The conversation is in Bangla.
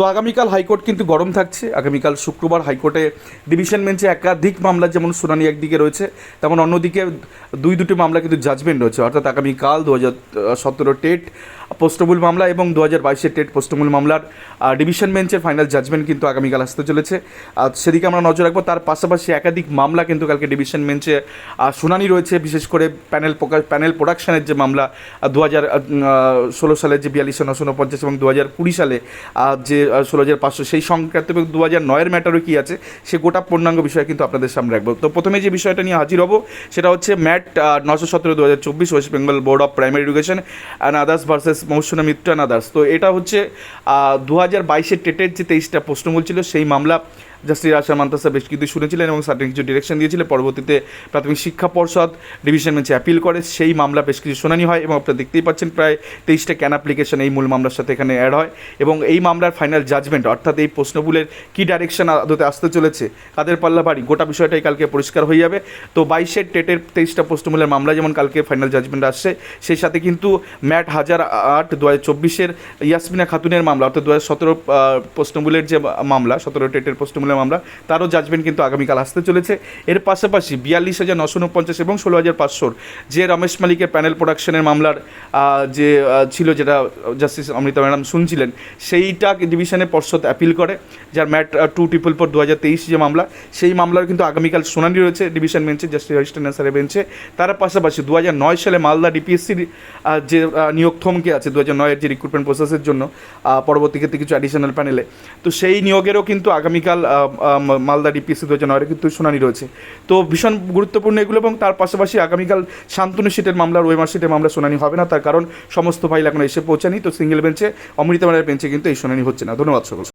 তো আগামীকাল হাইকোর্ট কিন্তু গরম থাকছে। আগামীকাল শুক্রবার হাইকোর্টে ডিভিশন বেঞ্চে একাধিক মামলা যেমন শুনানি একদিকে রয়েছে, তেমন অন্যদিকে দুই দুটি মামলা কিন্তু জাজমেন্ট রয়েছে। অর্থাৎ আগামীকাল দু হাজার সতেরো টেট পোস্টমূল মামলা এবং দু হাজার বাইশের টেট পোস্টমূল মামলার ডিভিশন বেঞ্চের ফাইনাল জাজমেন্ট কিন্তু আগামীকাল আসতে চলেছে। আর সেদিকে আমরা নজর রাখব, তার পাশাপাশি একাধিক মামলা কিন্তু কালকে ডিভিশন বেঞ্চে শুনানি রয়েছে। বিশেষ করে প্যানেল প্রকাশ প্যানেল প্রোডাকশনের যে মামলা দু হাজার ষোলো সালের যে বিয়াল্লিশশো নশো উনপঞ্চাশ এবং দু হাজার কুড়ি সালে যে ষোলো হাজার পাঁচশো, সেই সংক্রান্ত এবং দু হাজার নয়ের ম্যাটারও কী আছে, সে গোটা পূর্ণাঙ্গ বিষয় কিন্তু আপনাদের সামনে রাখব। তো প্রথমে যে বিষয়টা নিয়ে হাজির হব, সেটা হচ্ছে ম্যাট নশো সতেরো, দু হাজার চব্বিশ West Bengal board of primary education and others versus Mousuma Mitra and others. তো এটা হচ্ছে দু হাজার বাইশের টেটের যে তেইশটা প্রশ্নমূল ছিল, সেই মামলা জাস্টিস আশা মান্তাসা বেশ কিছু শুনেছিলেন এবং সার্টেন কিছু ডিরেকশন দিয়েছিলেন। পরবর্তীতে প্রাথমিক শিক্ষা পর্ষদ ডিভিশন বেঞ্চে অ্যাপিল করে। সেই মামলা বেশ কিছু শুনানি হয় এবং আপনারা দেখতেই পাচ্ছেন প্রায় তেইশটা ক্যান অ্যাপ্লিকেশন এই মূল মামলার সাথে এখানে অ্যাড হয় এবং এই মামলার ফাইনাল জাজমেন্ট অর্থাৎ এই প্রশ্নগুলোর কী ডাইরেকশন আদতে আসতে চলেছে কাদের পাল্লা বাড়ি গোটা বিষয়টাই কালকে পরিষ্কার হয়ে যাবে। তো বাইশের টেটের তেইশটা প্রশ্নমূলের মামলা যেমন কালকে ফাইনাল জাজমেন্ট আসছে, সেই সাথে কিন্তু ম্যাট হাজার আট দু হাজার চব্বিশের ইয়াসমিনা খাতুনের মামলা, অর্থাৎ দু হাজার সতেরো প্রশ্নমূলের যে মামলা, সতেরো টেটের প্রশ্নমূলের মামলা তারও জাজমেন্ট কিন্তু আগামীকাল আসতে চলেছে। এর পাশাপাশি বিয়াল্লিশ হাজার নশো উনপঞ্চাশ এবং ষোলো হাজার পাঁচশোর যে রমেশ মালিকের প্যানেল প্রোডাকশনের মামলার যে ছিল যেটা জাস্টিস অমৃতা ম্যাডাম শুনছিলেন, সেইটা ডিভিশনে পর্ষদ অ্যাপিল করে, যার ম্যাট টু ট্রিপল ফোর দু হাজার তেইশ যে মামলা, সেই মামলার কিন্তু আগামীকাল শুনানি রয়েছে ডিভিশন বেঞ্চে জাস্টিস হরিষ্ঠন স্যারের বেঞ্চে তার পাশাপাশি দু হাজার নয় সালে মালদা ডিপিএসসির যে নিয়োগ থমকে আছে দু হাজার নয়ের যে রিক্রুটমেন্ট প্রসেসের জন্য পরবর্তী ক্ষেত্রে কিছু অ্যাডিশনাল প্যানেলে তো সেই নিয়োগেরও কিন্তু আগামীকাল মালদা ডিপিএসসি দু হাজার কিন্তু শুনানি রয়েছে। তো ভীষণ গুরুত্বপূর্ণ এগুলো এবং তার পাশাপাশি আগামীকাল শান্তনু সিটের মামলা ওয়েমার সিটের মামলা শুনানি হবে না। তার কারণ সমস্ত ফাইল এখন এসে পৌঁছানি তো সিঙ্গেল বেঞ্চে অমৃতা বেঞ্চে কিন্তু এই শুনানি হচ্ছে না। ধন্যবাদ সকল